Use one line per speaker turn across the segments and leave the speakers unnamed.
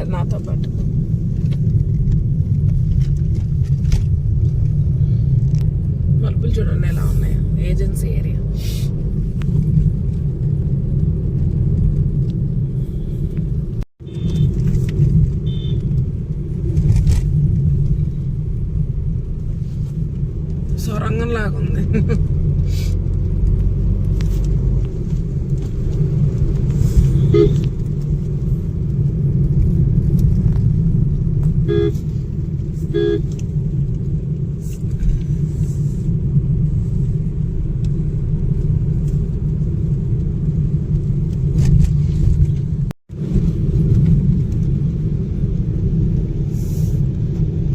అనమాట నాతో పాటు. మలుపులు చూడండి ఎలా ఉన్నాయా. ఏజెన్సీ ఏరియా సొరంగం లాగా ఉంది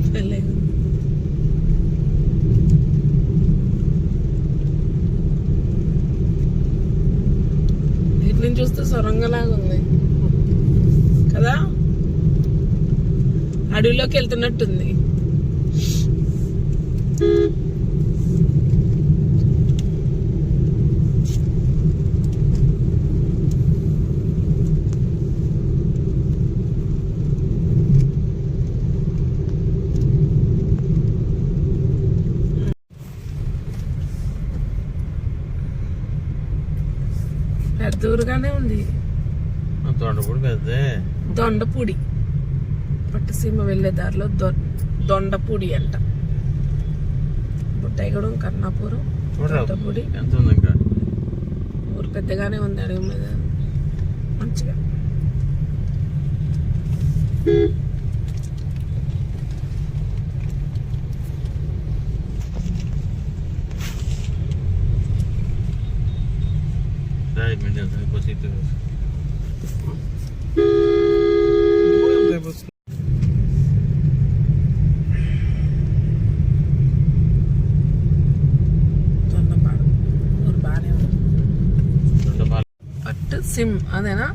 వెళ్ళలేదు ఇటు నుంచి చూస్తే సొరంగలాగా ఉంది కదా అడవిలోకి వెళ్తున్నట్టుంది. పెద్ద ఊరుగానే ఉంది.
తోటపూడి పెద్దే
దొండపూడి పట్టుసీమ వెళ్ళే దారిలో దొ దొండపూడి అంట. బుట్టాయిగూడెం కర్ణాపురం దొండపూడి. ఊరు పెద్దగానే ఉంది అడవి మీద. మంచిగా.
Dai, mi zitto.
దొండపాడు ఊరు బాగానే ఉంది పట్టు సిమ్ అదేనా?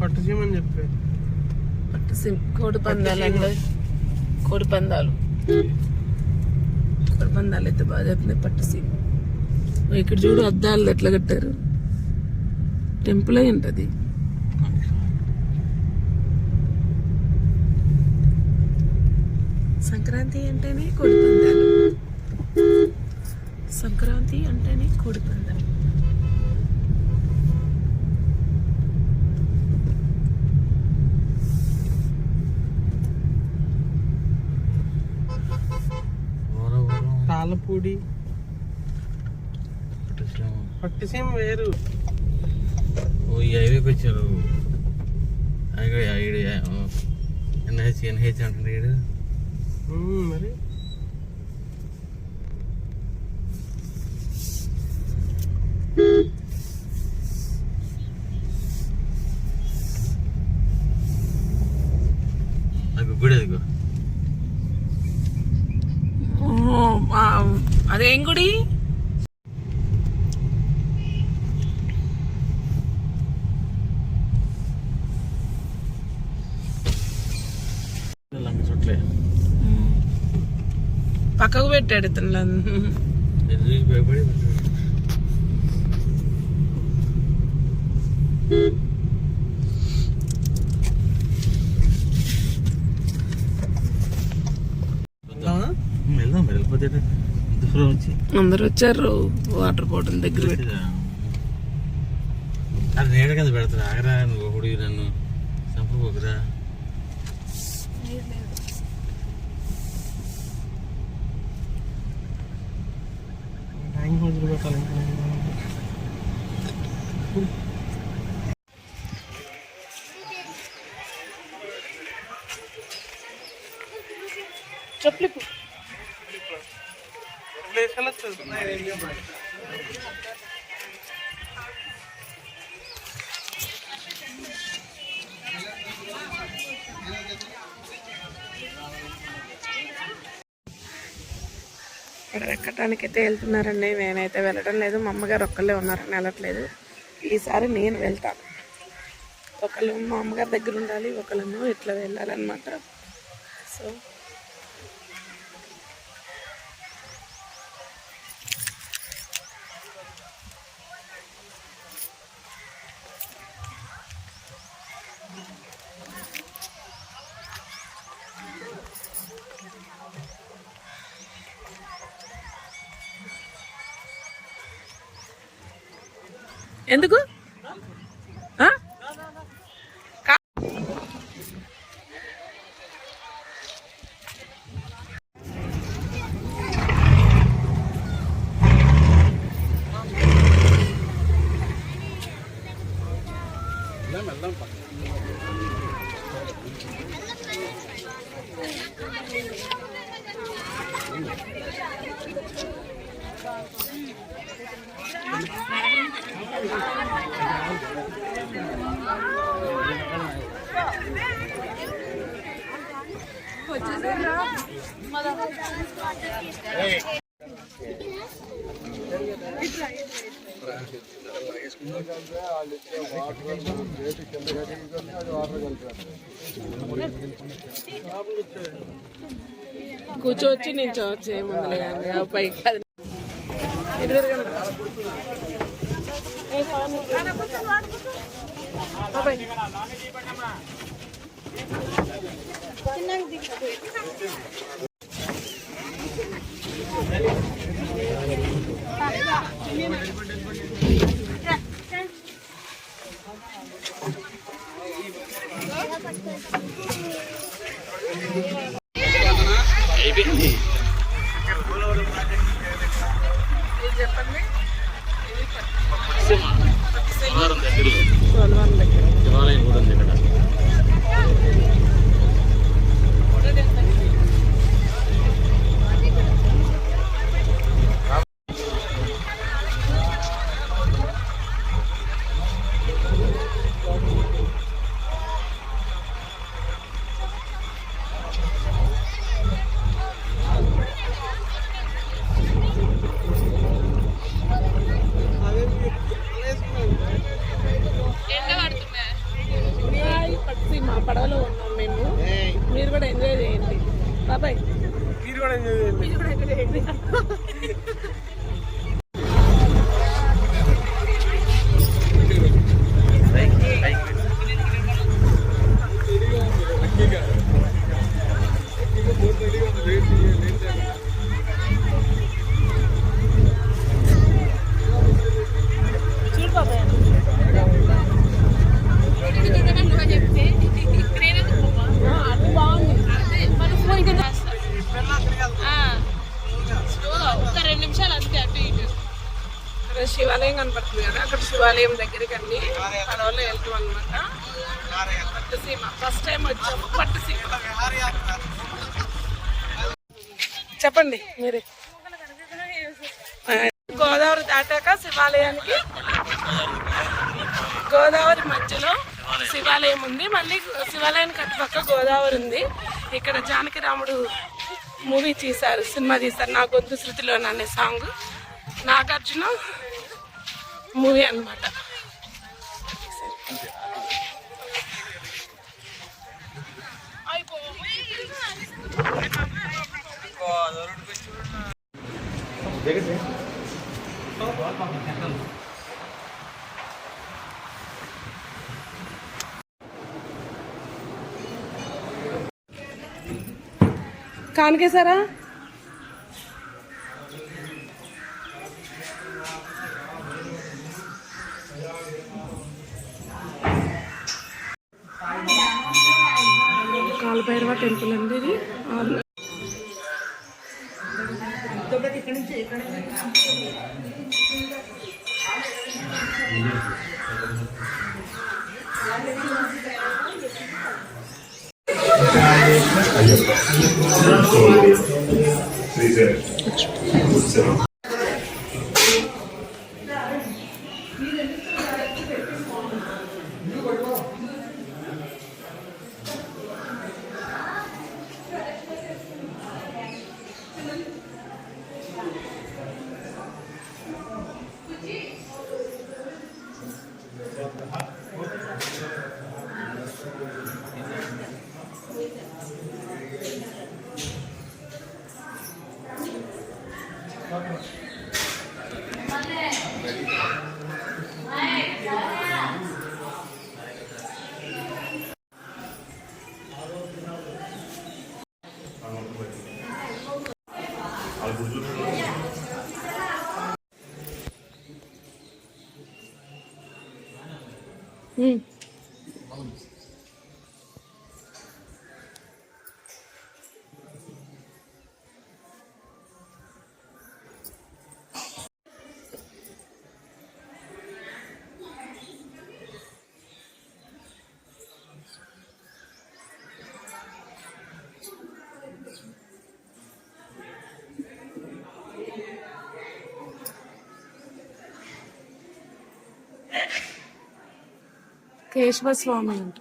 పట్టు చేయమని చెప్పి.
పట్టు సిమ్. కోడి పందాలు అండి కోడి పందాలు. కోడి పందాలు అయితే బాగా చెప్తున్నాయి పట్టు సిమ్. ఇక్కడ చూడు అద్దాలు ఎట్లా కట్టారు. టెంపుల్ అయి ఉంటుంది. సంక్రాంతి అంటేనే కోడి పందాలు. సంక్రాంతి అంటేనే కోడి పందాలు.
తాళపూడి పట్టు సీమ వేరు.
ఓ ఈ హైవేకి వచ్చారు. ఎన్హెచ్ ఎన్హెచ్
ఉమ్, మరి?
అదేం గుడి లంక చుట్లే
పక్కకు పెట్టాడు ఇతను
ఎదురు భయపడి
వెళ్దామా?
వెళ్దాం మరి వెళ్ళిపోతే దూరం వచ్చి
అందరు వచ్చారు. వాటర్ బాటిల్ దగ్గర
అది నీడ కింద పెడతారు. ఆగరా నువ్వు ఒకటి నన్ను చంపబోకురా.
ట్యాంక్
ఇక్కడ ఎక్కడానికి అయితే వెళ్తున్నారండి నేనైతే వెళ్ళడం లేదు. మా అమ్మగారు ఒక్కళ్ళే ఉన్నారని వెళ్ళట్లేదు. ఈసారి నేను వెళ్తాను. ఒకళ్ళు మా అమ్మగారి దగ్గర ఉండాలి ఒకళ్ళేమో ఇట్లా వెళ్ళాలన్నమాట. సో ఎందుకు? కూర్చోవచ్చు నించోవచ్చు ఏముంది కానీ ఆ పైకి అది ఎదురుగా ఏ స్వామి. బాబాయ్. ఇది చెప్పండి
శివాలయం దగ్గర
సోలవాన్ దగ్గర
శివాలయం కూడా ఉంది ఇక్కడ
హాయ్, పట్టుసీమ పడవలో ఉన్నాం మేము మీరు కూడా ఎంజాయ్ చేయండి బాబాయ్
మీరు కూడా ఎంజాయ్ చేయండి
మీరు కూడా ఎంజాయ్ చేయండి చూడు బాబాయ్ ఆ, అది బాగుంది
ఒక రెండు నిమిషాలు అంతే అటు ఇటు
అక్కడ శివాలయం కనపడుతుంది కదా అక్కడ శివాలయం దగ్గరికి అన్ని పడవలో వెళ్తాం అనమాట పట్టుసీమ ఫస్ట్ టైం వచ్చాము పట్టుసీమ చెప్పండి. మీరే. గోదావరి దాటాక శివాలయానికి. గోదావరి మధ్యలో శివాలయం ఉంది. మళ్ళీ శివాలయానికి అటుపక్క గోదావరి ఉంది. ఇక్కడ జానకి రాముడు మూవీ తీశారు సినిమా తీశారు నా గొంతు శృతిలో అనే సాంగ్ నాగార్జున మూవీ అన్నమాట. కానికేసారా కాలభైరవ టెంపుల్ అండి ఇది. ఎక్కడి నుంచి ఎక్కడ శ్రీజ Hum. స్వామి అంట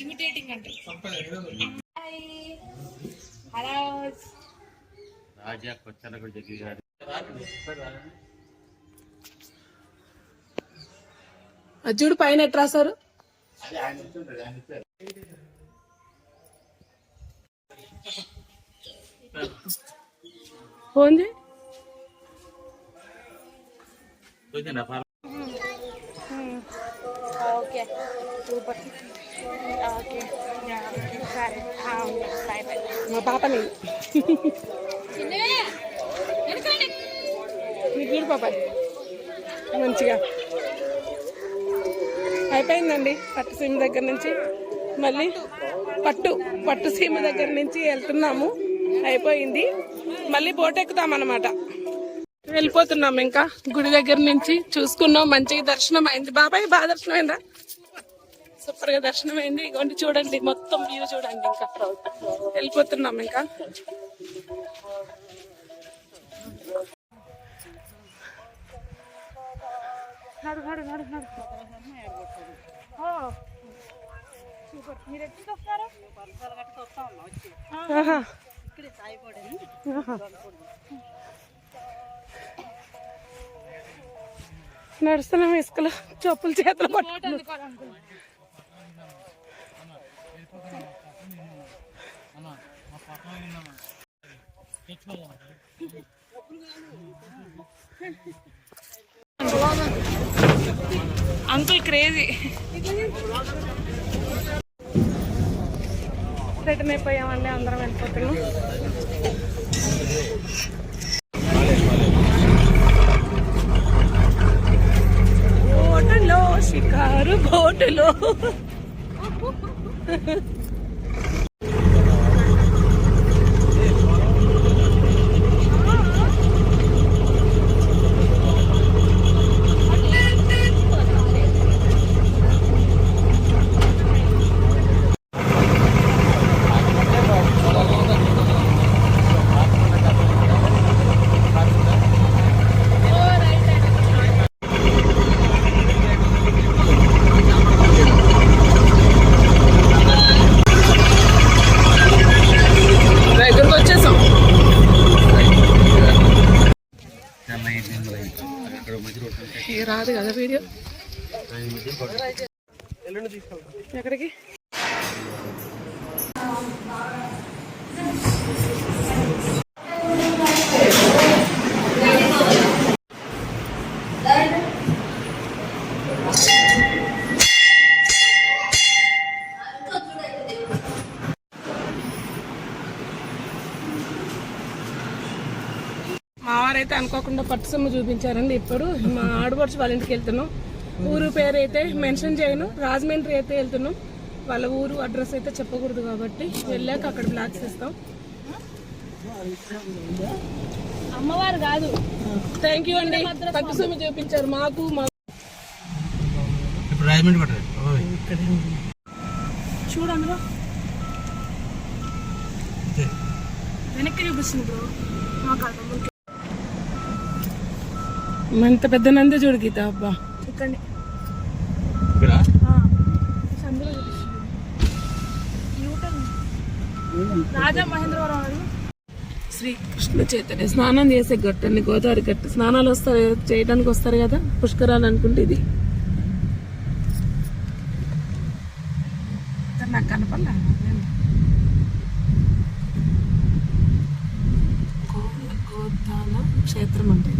ఇమిటేటింగ్ అంటే
రాజా కొచ్చల కూడా జగ్గి గారు
అజ్జుడు పైన ఎట్లా రాశారు?
Phone
okay. సూపర్ ఓకే సరే బాయ్ బాయ్
మా పాపని నీకు చూడు పాప. మంచిగా. అయిపోయిందండి పట్టు సీమ దగ్గర నుంచి. మళ్ళీ పట్టు పట్టు సీమ దగ్గర నుంచి వెళ్తున్నాము. అయిపోయింది. మళ్ళీ బోట్ ఎక్కుతామన్నమాట. అనమాట వెళ్ళిపోతున్నాం ఇంకా. గుడి దగ్గర నుంచి చూసుకున్నాం. మంచిగా దర్శనం అయింది. బాబాయ్ బాగా దర్శనం అయిందా? సూపర్గా దర్శనం అయింది ఇగోండి చూడండి మొత్తం వ్యూ చూడండి ఇంకా. వెళ్ళిపోతున్నాం ఇంకా.
సూపర్. మీరు ఎక్కడికి వస్తారు.
నడుస్తున్నాం ఇసుకలో. చెప్పులు చేతులు పట్టు అంకుల్ క్రేజీ. రిటర్న్ అయిపోయామండి అందరం వెళ్ళిపోతున్నాం. బోటులో షికారు బోటులో. వారైతే అనుకోకుండా పట్టు సొమ్ము చూపించారండి ఇప్పుడు మా ఆడపడుచు వాళ్ళ ఇంటికి వెళ్తున్నాం. ఊరు పేరు అయితే మెన్షన్ చేయను. రాజమండ్రి అయితే వెళ్తున్నాం. వాళ్ళ ఊరు అడ్రస్ అయితే చెప్పకూడదు కాబట్టి వెళ్ళాక అక్కడ బ్లాక్స్ ఇస్తాం
అమ్మవారు కాదు.
థ్యాంక్ యూ అండి. పట్టు సొమ్ము చూపించారు మాకు చూడు అందులో. వెనక్కి చూపిస్తుంది బ్రో. ఎంత పెద్ద నంది చూడు గీత అబ్బా. శ్రీ కృష్ణ చైతన్య స్నానం చేసే గట్టు అండి గోదావరి గట్టు. స్నానాలు వస్తారు చేయడానికి వస్తారు కదా? పుష్కరాలు అనుకుంటే ఇది. నాకు కనపడలే? క్షేత్రం అంటే